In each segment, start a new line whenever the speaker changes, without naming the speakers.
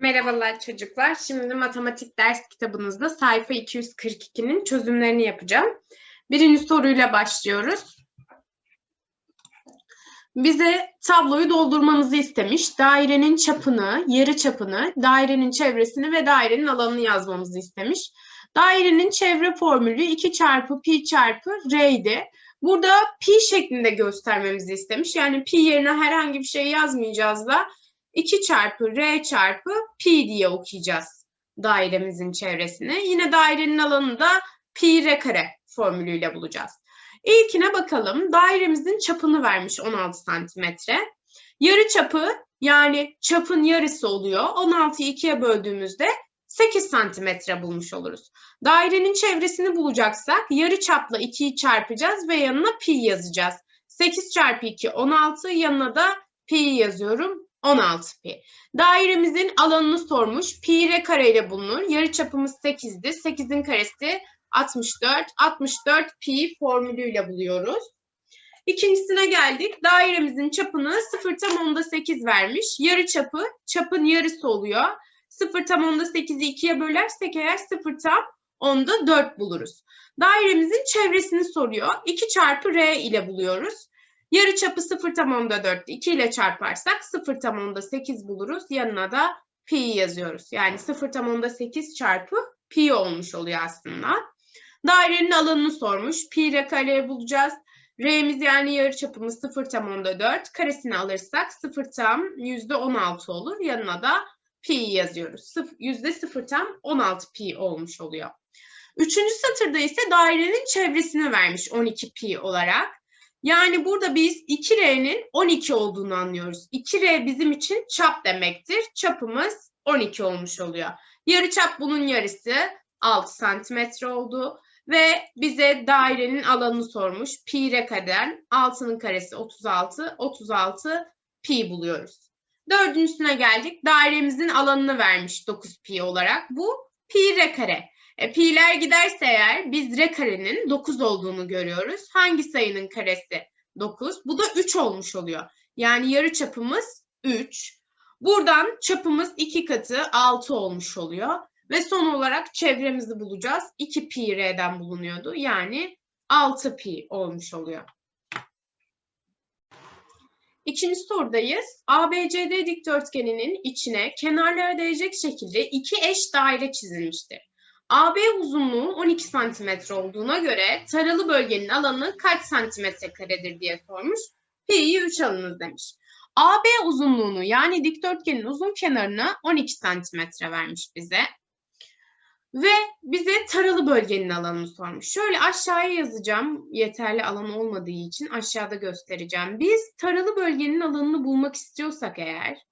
Merhabalar çocuklar. Şimdi matematik ders kitabınızda sayfa 242'nin çözümlerini yapacağım. Birinci soruyla başlıyoruz. Bize tabloyu doldurmamızı istemiş. Dairenin çapını, yarı çapını, dairenin çevresini ve dairenin alanını yazmamızı istemiş. Dairenin çevre formülü 2 çarpı pi çarpı r. Burada pi şeklinde göstermemizi istemiş. Yani pi yerine herhangi bir şey yazmayacağız da 2 çarpı r çarpı pi diye okuyacağız dairemizin çevresini. Yine dairenin alanını da pi r kare formülüyle bulacağız. İlkine bakalım. Dairemizin çapını vermiş 16 santimetre. Yarı çapı yani çapın yarısı oluyor. 16'yı 2'ye böldüğümüzde 8 santimetre bulmuş oluruz. Dairenin çevresini bulacaksak yarı çapla 2'yi çarpacağız ve yanına pi yazacağız. 8 çarpı 2 16 yanına da pi yazıyorum 16 pi. Dairemizin alanını sormuş. Pi r kare ile bulunur. Yarı çapımız 8'di. 8'in karesi 64. 64 pi formülüyle buluyoruz. İkincisine geldik. Dairemizin çapını 0 tam onda 8 vermiş. Yarı çapı çapın yarısı oluyor. 0 tam onda 8'i 2'ye bölersek eğer 0 tam onda 4 buluruz. Dairemizin çevresini soruyor. 2 çarpı r ile buluyoruz. Yarı çapı 0 tam onda 4. 2 ile çarparsak 0 tam onda 8 buluruz. Yanına da pi yazıyoruz. Yani 0 tam onda 8 çarpı pi olmuş oluyor aslında. Dairenin alanını sormuş. Pi ile kareye bulacağız. R'miz yani yarı çapımız 0 tam onda 4. Karesini alırsak 0 tam yüzde 16 olur. Yanına da pi yazıyoruz. Yüzde 0 tam 16 pi olmuş oluyor. Üçüncü satırda ise dairenin çevresini vermiş 12 pi olarak. Yani burada biz 2R'nin 12 olduğunu anlıyoruz. 2R bizim için çap demektir. Çapımız 12 olmuş oluyor. Yarı çap bunun yarısı 6 santimetre oldu. Ve bize dairenin alanını sormuş. Pi r kareden 6'nın karesi 36. 36 pi buluyoruz. Dördüncüsüne geldik. Dairemizin alanını vermiş 9 pi olarak. Bu pi r kare. E, pi'ler giderse eğer biz r karenin 9 olduğunu görüyoruz. Hangi sayının karesi 9? Bu da 3 olmuş oluyor. Yani yarı çapımız 3. Buradan çapımız 2 katı 6 olmuş oluyor. Ve son olarak çevremizi bulacağız. 2 pi r'den bulunuyordu. Yani 6 pi olmuş oluyor. İkinci sorudayız. ABCD dikdörtgeninin içine kenarlara değecek şekilde iki eş daire çizilmiştir. AB uzunluğu 12 santimetre olduğuna göre taralı bölgenin alanı kaç santimetre karedir diye sormuş. Pi'yi 3 alınız demiş. AB uzunluğunu yani dikdörtgenin uzun kenarını 12 santimetre vermiş bize. Ve bize taralı bölgenin alanını sormuş. Şöyle aşağıya yazacağım. Yeterli alan olmadığı için aşağıda göstereceğim. Biz taralı bölgenin alanını bulmak istiyorsak eğer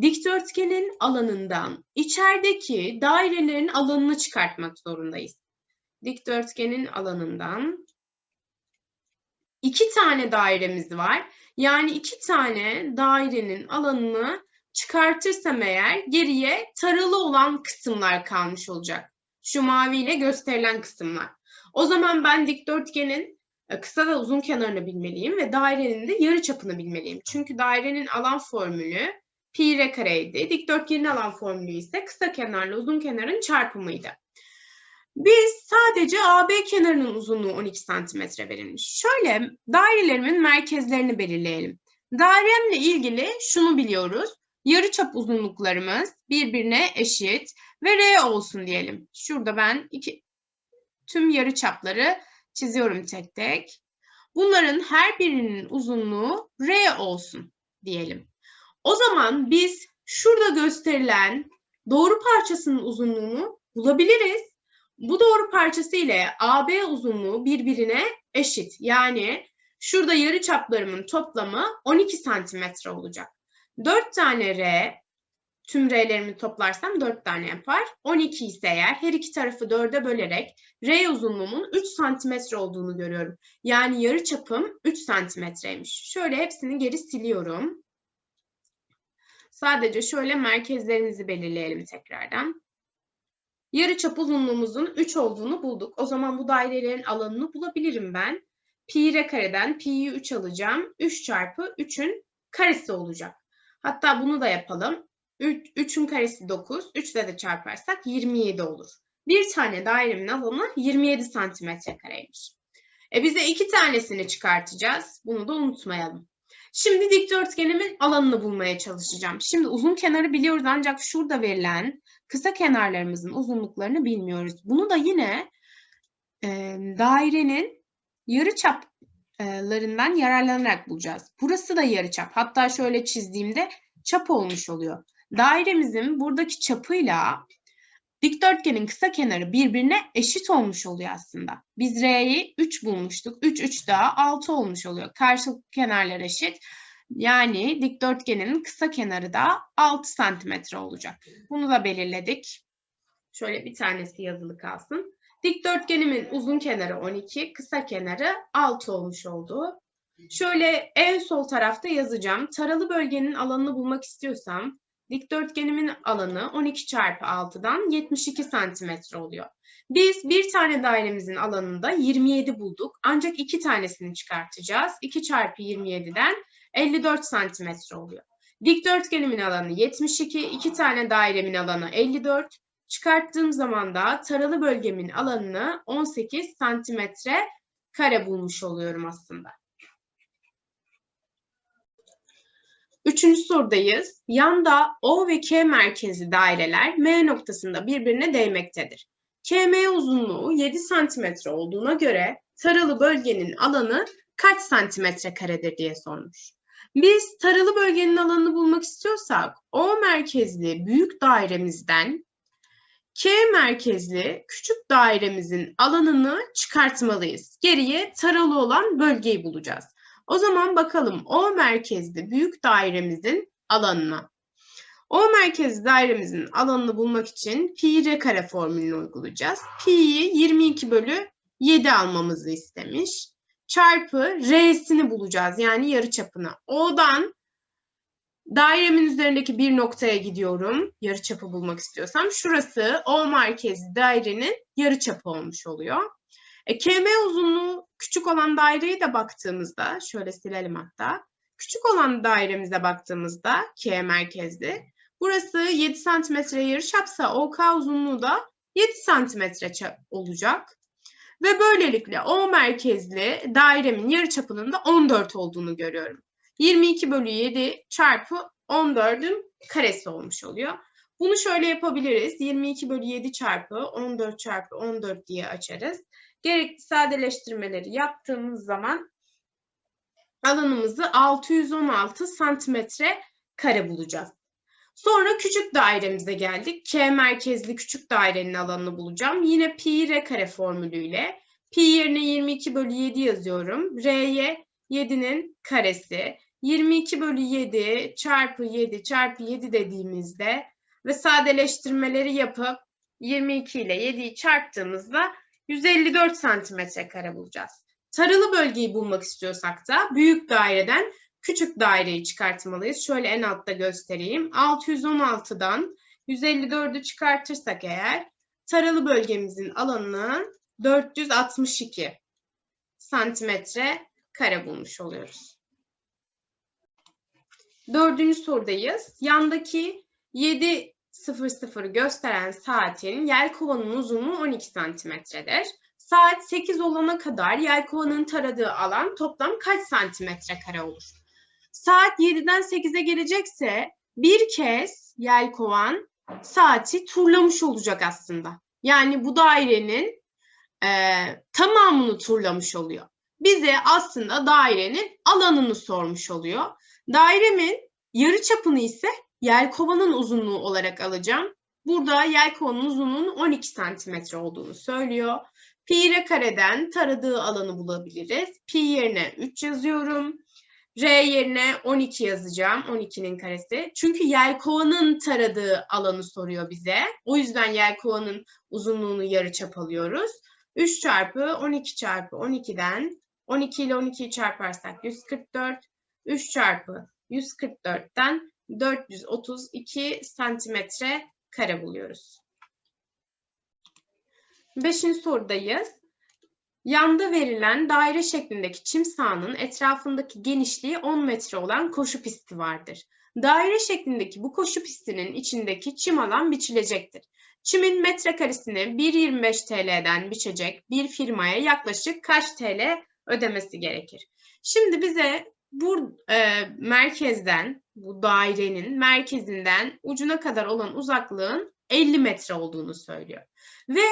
dikdörtgenin alanından içerideki dairelerin alanını çıkartmak zorundayız. Dikdörtgenin alanından iki tane dairemiz var. Yani iki tane dairenin alanını çıkartırsam eğer geriye taralı olan kısımlar kalmış olacak. Şu maviyle gösterilen kısımlar. O zaman ben dikdörtgenin e, kısa ve uzun kenarını bilmeliyim ve dairenin de yarı çapını bilmeliyim. Çünkü dairenin alan formülü pi r kareydi. Dikdörtgenin alan formülü ise kısa kenarla uzun kenarın çarpımıydı. Biz sadece AB kenarının uzunluğu 12 santimetre verilmiş. Şöyle dairelerimin merkezlerini belirleyelim. Dairemle ilgili şunu biliyoruz. Yarıçap uzunluklarımız birbirine eşit ve R olsun diyelim. Şurada ben iki, tüm yarıçapları çiziyorum tek tek. Bunların her birinin uzunluğu R olsun diyelim. O zaman biz şurada gösterilen doğru parçasının uzunluğunu bulabiliriz. Bu doğru parçası ile AB uzunluğu birbirine eşit. Yani şurada yarı çaplarımın toplamı 12 santimetre olacak. 4 tane R, tüm R'lerimi toplarsam 4 tane yapar. 12 ise eğer her iki tarafı 4'e bölerek R uzunluğumun 3 santimetre olduğunu görüyorum. Yani yarı çapım 3 santimetreymiş. Şöyle hepsini geri siliyorum. Sadece şöyle merkezlerimizi belirleyelim tekrardan. Yarıçap uzunluğumuzun 3 olduğunu bulduk. O zaman bu dairelerin alanını bulabilirim ben. Pi r kareden pi'yi 3 alacağım. 3 çarpı 3'ün karesi olacak. Hatta bunu da yapalım. 3, 3'ün karesi 9. 3 ile de çarparsak 27 olur. Bir tane dairemin alanı 27 santimetre kareymiş. E bize iki tanesini çıkartacağız. Bunu da unutmayalım. Şimdi dikdörtgenimin alanını bulmaya çalışacağım. Şimdi uzun kenarı biliyoruz ancak şurada verilen kısa kenarlarımızın uzunluklarını bilmiyoruz. Bunu da yine e, dairenin yarı çaplarından yararlanarak bulacağız. Burası da yarı çap. Hatta şöyle çizdiğimde çap olmuş oluyor. Dairemizin buradaki çapıyla dikdörtgenin kısa kenarı birbirine eşit olmuş oluyor aslında. Biz R'yi 3 bulmuştuk. 3, 3 daha 6 olmuş oluyor. Karşılıklı kenarlar eşit. Yani dikdörtgenin kısa kenarı da 6 santimetre olacak. Bunu da belirledik. Şöyle bir tanesi yazılı kalsın. Dikdörtgenimin uzun kenarı 12, kısa kenarı 6 olmuş oldu. Şöyle en sol tarafta yazacağım. Taralı bölgenin alanını bulmak istiyorsam dikdörtgenimin alanı 12 çarpı 6'dan 72 santimetre oluyor. Biz bir tane dairemizin alanında 27 bulduk. Ancak iki tanesini çıkartacağız. 2 çarpı 27'den 54 santimetre oluyor. Dikdörtgenimin alanı 72, iki tane dairemin alanı 54. Çıkarttığım zaman da taralı bölgemin alanını 18 santimetre kare bulmuş oluyorum aslında. Üçüncü sorudayız. Yanda O ve K merkezli daireler M noktasında birbirine değmektedir. KM uzunluğu 7 santimetre olduğuna göre taralı bölgenin alanı kaç santimetre karedir diye sormuş. Biz taralı bölgenin alanını bulmak istiyorsak O merkezli büyük dairemizden K merkezli küçük dairemizin alanını çıkartmalıyız. Geriye taralı olan bölgeyi bulacağız. O zaman bakalım O merkezli büyük dairemizin alanına. O merkezli dairemizin alanını bulmak için pi r kare formülünü uygulayacağız. Pi'yi 22 bölü 7 almamızı istemiş. Çarpı r'sini bulacağız yani yarıçapını. O'dan dairemin üzerindeki bir noktaya gidiyorum. Yarıçapı bulmak istiyorsam. Şurası O merkezli dairenin yarıçapı olmuş oluyor. E, KM uzunluğu küçük olan daireye de baktığımızda, şöyle silelim hatta. Küçük olan dairemize baktığımızda K merkezli. Burası 7 santimetre yarıçapsa OK uzunluğu da 7 santimetre olacak. Ve böylelikle O merkezli dairemin yarıçapının da 14 olduğunu görüyorum. 22 bölü 7 çarpı 14'ün karesi olmuş oluyor. Bunu şöyle yapabiliriz. 22 bölü 7 çarpı 14 çarpı 14 diye açarız. Gerekli sadeleştirmeleri yaptığımız zaman alanımızı 616 santimetre kare bulacağız. Sonra küçük dairemize geldik. K merkezli küçük dairenin alanını bulacağım. Yine pi r kare formülüyle pi yerine 22 bölü 7 yazıyorum. R'ye 7'nin karesi. 22 bölü 7 çarpı 7 çarpı 7 dediğimizde ve sadeleştirmeleri yapıp 22 ile 7'yi çarptığımızda 154 santimetre kare bulacağız. Taralı bölgeyi bulmak istiyorsak da büyük daireden küçük daireyi çıkartmalıyız. Şöyle en altta göstereyim. 616'dan 154'ü çıkartırsak eğer taralı bölgemizin alanını 462 santimetre kare bulmuş oluyoruz. Dördüncü sorudayız. Yandaki 7 00 gösteren saatin yelkovanın uzunluğu 12 santimetredir. Saat 8 olana kadar yelkovanın taradığı alan toplam kaç santimetre kare olur? Saat 7'den 8'e gelecekse bir kez yelkovan saati turlamış olacak aslında. Yani bu dairenin e, tamamını turlamış oluyor. Bize aslında dairenin alanını sormuş oluyor. Dairemin yarı çapını ise yelkovanın uzunluğu olarak alacağım. Burada yelkovanın uzunluğunun 12 santimetre olduğunu söylüyor. Pi r kareden taradığı alanı bulabiliriz. Pi yerine 3 yazıyorum. R yerine 12 yazacağım. 12'nin karesi. Çünkü yelkovanın taradığı alanı soruyor bize. O yüzden yelkovanın uzunluğunu yarıçap alıyoruz. 3 çarpı 12 çarpı 12'den 12 ile 12'yi çarparsak 144. 3 çarpı 144'ten 432 santimetre kare buluyoruz. Beşinci sorudayız. Yanda verilen daire şeklindeki çim sahanın etrafındaki genişliği 10 metre olan koşu pisti vardır. Daire şeklindeki bu koşu pistinin içindeki çim alan biçilecektir. Çimin metrekaresini 1.25 TL'den biçecek bir firmaya yaklaşık kaç TL ödemesi gerekir? Şimdi bize bu e, merkezden, bu dairenin merkezinden ucuna kadar olan uzaklığın 50 metre olduğunu söylüyor. Ve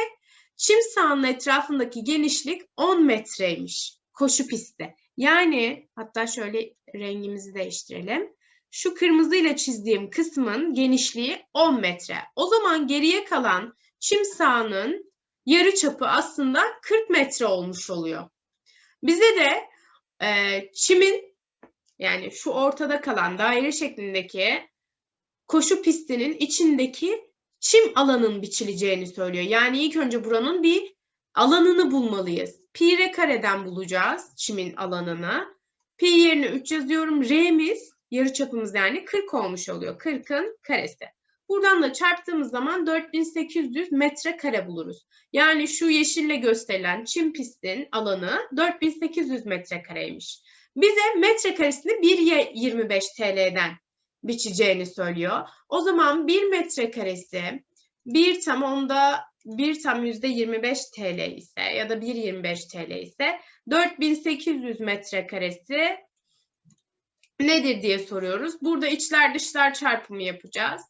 çim sahanın etrafındaki genişlik 10 metreymiş koşu pisti. Yani hatta şöyle rengimizi değiştirelim. Şu kırmızıyla çizdiğim kısmın genişliği 10 metre. O zaman geriye kalan çim sahanın yarı çapı aslında 40 metre olmuş oluyor. Bize de e, çimin yani şu ortada kalan daire şeklindeki koşu pistinin içindeki çim alanın biçileceğini söylüyor. Yani ilk önce buranın bir alanını bulmalıyız. Pi r kareden bulacağız çimin alanını. Pi yerine 3 yazıyorum. R'miz yarıçapımız yani 40 olmuş oluyor. 40'ın karesi. Buradan da çarptığımız zaman 4800 metrekare buluruz. Yani şu yeşille gösterilen çim pistin alanı 4800 metrekareymiş. Bize metrekaresini 1.25 TL'den biçeceğini söylüyor. O zaman 1 metrekaresi 1 tam onda 1 tam yüzde 25 TL ise ya da 1.25 TL ise 4800 metrekaresi nedir diye soruyoruz. Burada içler dışlar çarpımı yapacağız.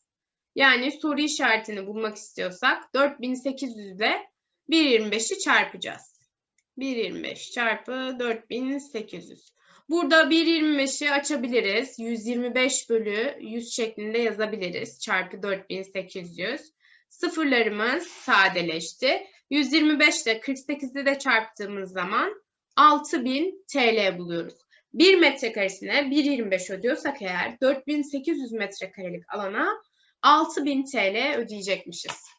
Yani soru işaretini bulmak istiyorsak 4800 ile 1.25'i çarpacağız. 1.25 çarpı 4800. Burada 1.25'i açabiliriz. 125 bölü 100 şeklinde yazabiliriz. Çarpı 4800. Sıfırlarımız sadeleşti. 125 ile 48'i de çarptığımız zaman 6000 TL buluyoruz. 1 metrekaresine 1.25 ödüyorsak eğer 4800 metrekarelik alana 6000 TL ödeyecekmişiz.